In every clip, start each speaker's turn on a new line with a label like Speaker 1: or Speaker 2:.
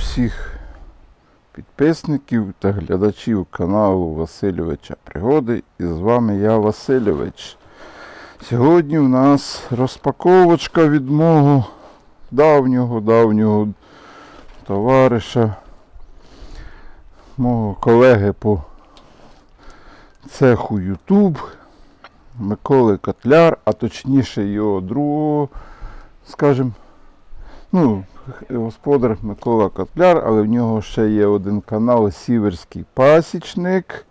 Speaker 1: всіх підписників та глядачів каналу Васильовича Пригоди. І з вами я Васильович. Сьогодні у нас розпаковочка від мого давнього давнього товариша, мого колеги по цеху YouTube Миколи Котляр, а точніше його другого, скажімо, ну, господар Микола Котляр, але в нього ще є один канал Сіверський пасічник,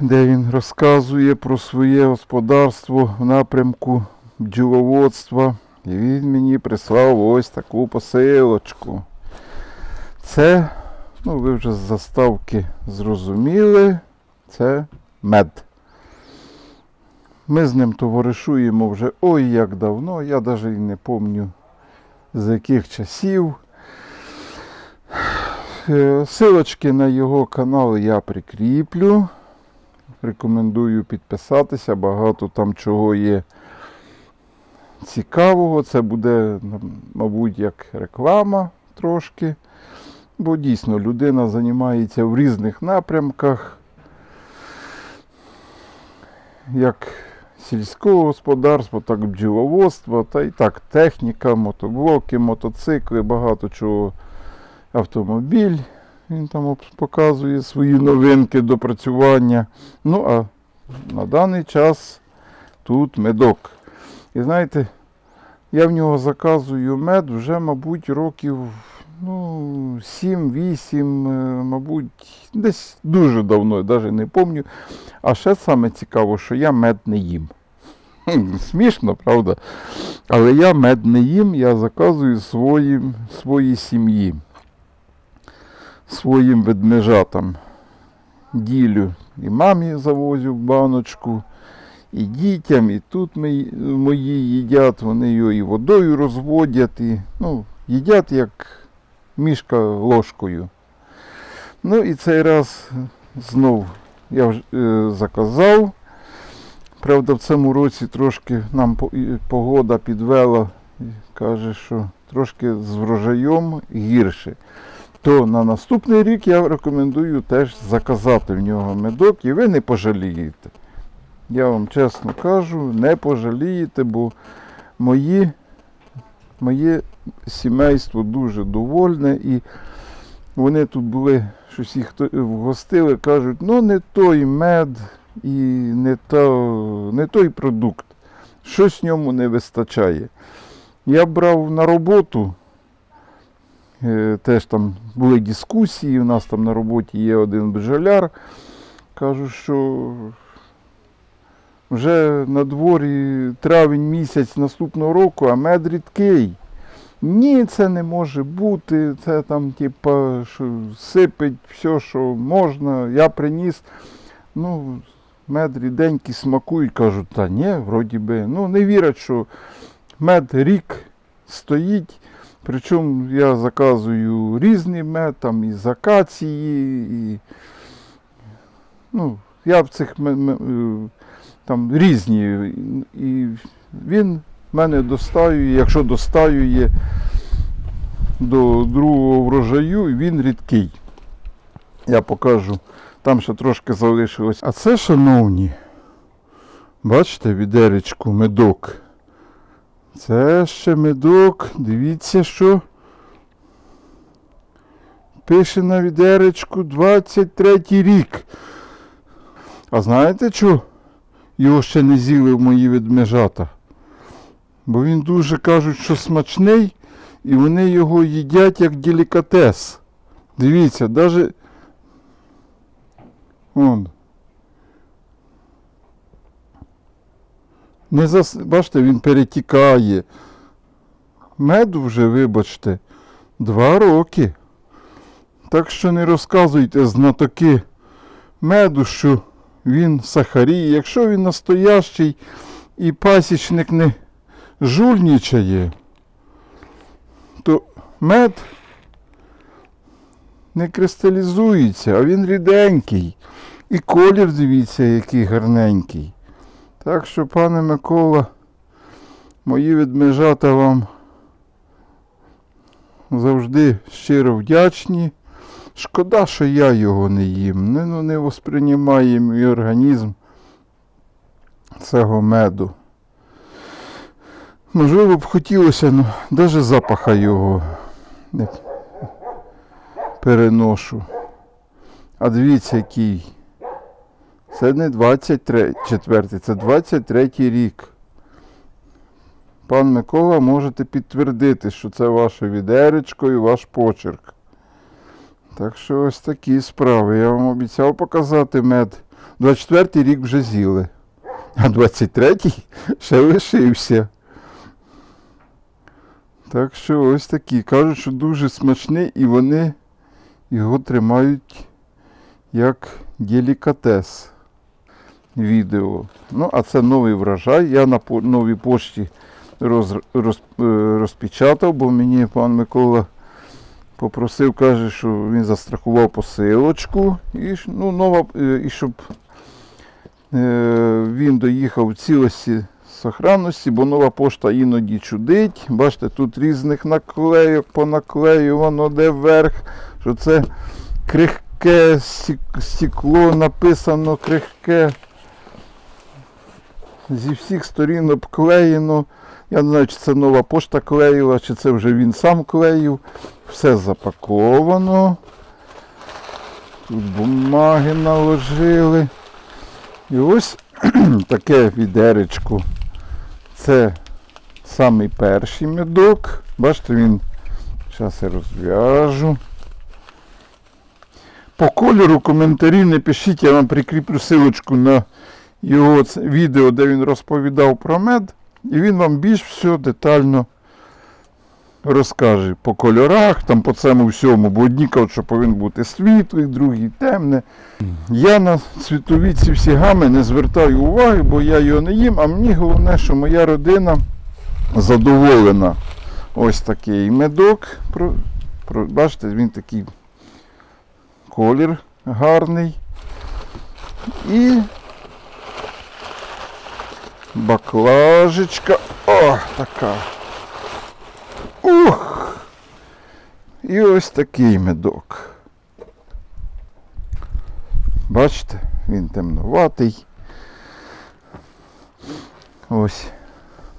Speaker 1: де він розказує про своє господарство в напрямку бджоловодства. І він мені прислав ось таку посилочку. Це, ну ви вже з заставки зрозуміли, це мед. Ми з ним товаришуємо вже ой як давно, я навіть і не пам'ятаю з яких часів. Е, Силочки на його канал я прикріплю. Рекомендую підписатися, багато там чого є цікавого. Це буде, мабуть, як реклама трошки. Бо дійсно людина займається в різних напрямках, як сільського господарства, так і бджоловодства, та і так техніка, мотоблоки, мотоцикли, багато чого автомобіль. Він там показує свої новинки допрацювання. Ну, а на даний час тут медок. І знаєте, я в нього заказую мед вже, мабуть, років ну, 7-8, е, мабуть, десь дуже давно, навіть не пам'ятаю. А ще саме цікаво, що я мед не їм. Смішно, правда? Але я мед не їм, я заказую своїм, своїй сім'ї, своїм ведмежатам. Ділю і мамі завозю в баночку, і дітям, і тут мої їдять, вони його і водою розводять, і ну, їдять як мішка ложкою. Ну і цей раз знов я вже е, заказав. Правда, в цьому році трошки нам погода підвела, і каже, що трошки з врожаєм гірше. То на наступний рік я рекомендую теж заказати в нього медок і ви не пожалієте. Я вам чесно кажу, не пожалієте, бо мої, моє сімейство дуже довольне і вони тут були, щось їх вгостили, кажуть, ну не той мед і не, то, не той продукт. Щось в ньому не вистачає. Я брав на роботу, е, теж там були дискусії, у нас там на роботі є один бджоляр. Кажу, що вже на дворі травень місяць наступного року, а мед рідкий. Ні, це не може бути. Це там, типа, сипить все, що можна. Я приніс. Ну, мед ріденький смакують, кажуть, та ні, вроді би. Ну, не вірять, що мед рік стоїть. Причому я заказую різний мед, там і з акації, і ну, я в цих ме- ме- е, там різні. І він мене достаює, якщо достаює до другого врожаю, він рідкий. Я покажу. Там ще трошки залишилось. А це, шановні, бачите, відеречку, медок. Це ще медок. Дивіться, що пише на відеречку 23 рік. А знаєте що? Його ще не з'їли мої ведмежата. Бо він дуже кажуть, що смачний, і вони його їдять як делікатес. Дивіться, навіть. Вон. Не зас... Бачите, він перетікає. Меду вже, вибачте, два роки. Так що не розказуйте знатоки меду, що він сахаріє. Якщо він настоящий і пасічник не жульнічає, то мед не кристалізується, а він ріденький. І колір, дивіться, який гарненький. Так що, пане Микола, мої ведмежата вам завжди щиро вдячні. Шкода, що я його не їм. Не, ну, не восприймає мій організм цього меду. Можливо б хотілося, ну, навіть запаха його не переношу. А дивіться, який. Це не 23 четвертий, це 23 рік. Пан Микола, можете підтвердити, що це ваше відеречко і ваш почерк. Так що ось такі справи. Я вам обіцяв показати мед. 24-й рік вже з'їли. А 23-й ще лишився. Так що ось такі. Кажуть, що дуже смачний і вони його тримають як делікатес. Відео. Ну, а це новий врожай. Я на новій пошті роз, роз, е, розпечатав, бо мені пан Микола попросив, каже, що він застрахував посилочку. І, ну, нова, е, і щоб е, він доїхав в цілості сохранності, бо нова пошта іноді чудить. Бачите, тут різних наклейок понаклеювано, де верх, що це крихке стекло написано крихке. Зі всіх сторін обклеєно. Я не знаю, чи це нова пошта клеїла, чи це вже він сам клеїв. Все запаковано. Тут бумаги наложили. І ось таке відеречко. Це самий перший медок. Бачите, він. Зараз я розв'яжу. По кольору коментарів не пишіть, я вам прикріплю силочку на його відео, де він розповідав про мед. І він вам більш все детально розкаже по кольорах, там по цьому всьому, бо одні кажуть, що повинен бути світлий, другий темне. Я на світові ці всі гами не звертаю уваги, бо я його не їм, а мені головне, що моя родина задоволена. Ось такий медок. Про, про, бачите, він такий колір гарний. І баклажечка. О, така. Ух! І ось такий медок. Бачите, він темноватий. Ось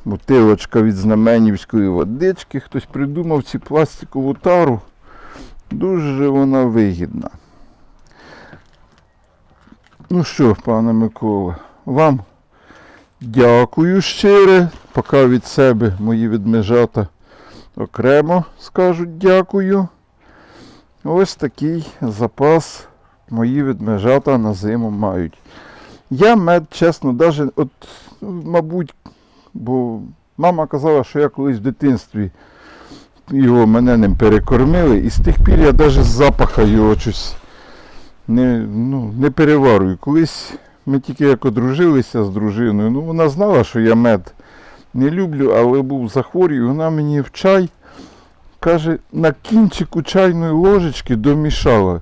Speaker 1: бутилочка від знаменівської водички. Хтось придумав цю пластикову тару. Дуже вона вигідна. Ну що, пане Микола, вам дякую щире. Поки від себе мої ведмежата окремо скажуть дякую. Ось такий запас мої ведмежата на зиму мають. Я мед, чесно, навіть, от, мабуть, бо мама казала, що я колись в дитинстві його мене ним перекормили, і з тих пір я навіть з запаха його щось не, ну, не переварую. Колись ми тільки як одружилися з дружиною, ну вона знала, що я мед не люблю, але був захворій, вона мені в чай каже, на кінчику чайної ложечки домішала.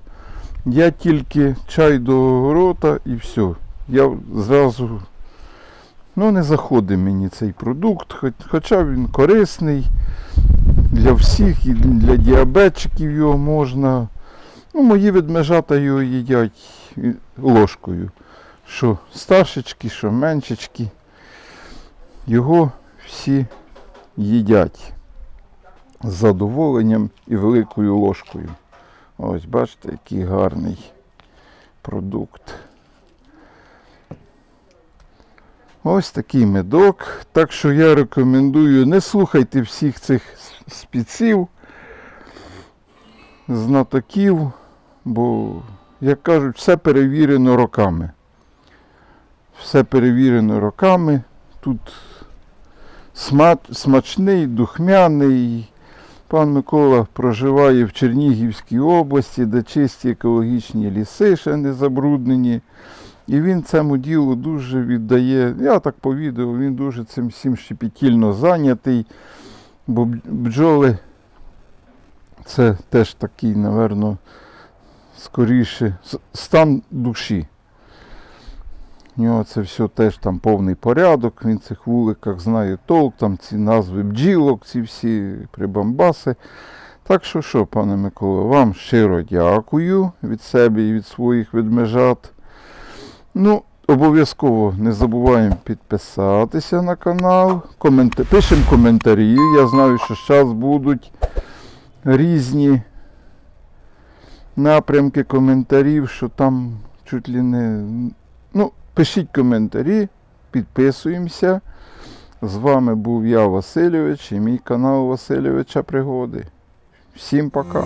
Speaker 1: Я тільки чай до рота і все. Я зразу ну, не заходить мені цей продукт, хоча він корисний для всіх, і для діабетчиків його можна. Ну, мої ведмежата його їдять ложкою. Що старшечки, що меншечки. Його всі їдять з задоволенням і великою ложкою. Ось бачите, який гарний продукт. Ось такий медок. Так що я рекомендую, не слухайте всіх цих с- спеців, знатоків, бо, як кажуть, все перевірено роками. Все перевірено роками. Тут сма- смачний, духмяний. Пан Микола проживає в Чернігівській області, де чисті екологічні ліси ще не забруднені. І він цьому ділу дуже віддає. Я так по відео, він дуже цим всім щепетільно зайнятий. Бо бджоли це теж такий, напевно, скоріше стан душі. У нього це все теж там повний порядок, він в цих вуликах знає толк, там ці назви бджілок, ці всі прибамбаси. Так що що, пане Микола, вам щиро дякую від себе і від своїх ведмежат. Ну, обов'язково не забуваємо підписатися на канал. Комент... Пишемо коментарі. Я знаю, що зараз будуть різні напрямки коментарів, що там чуть ли не. Ну, пишіть коментарі, підписуємося. З вами був я, Васильович, і мій канал Васильовича Пригоди. Всім пока.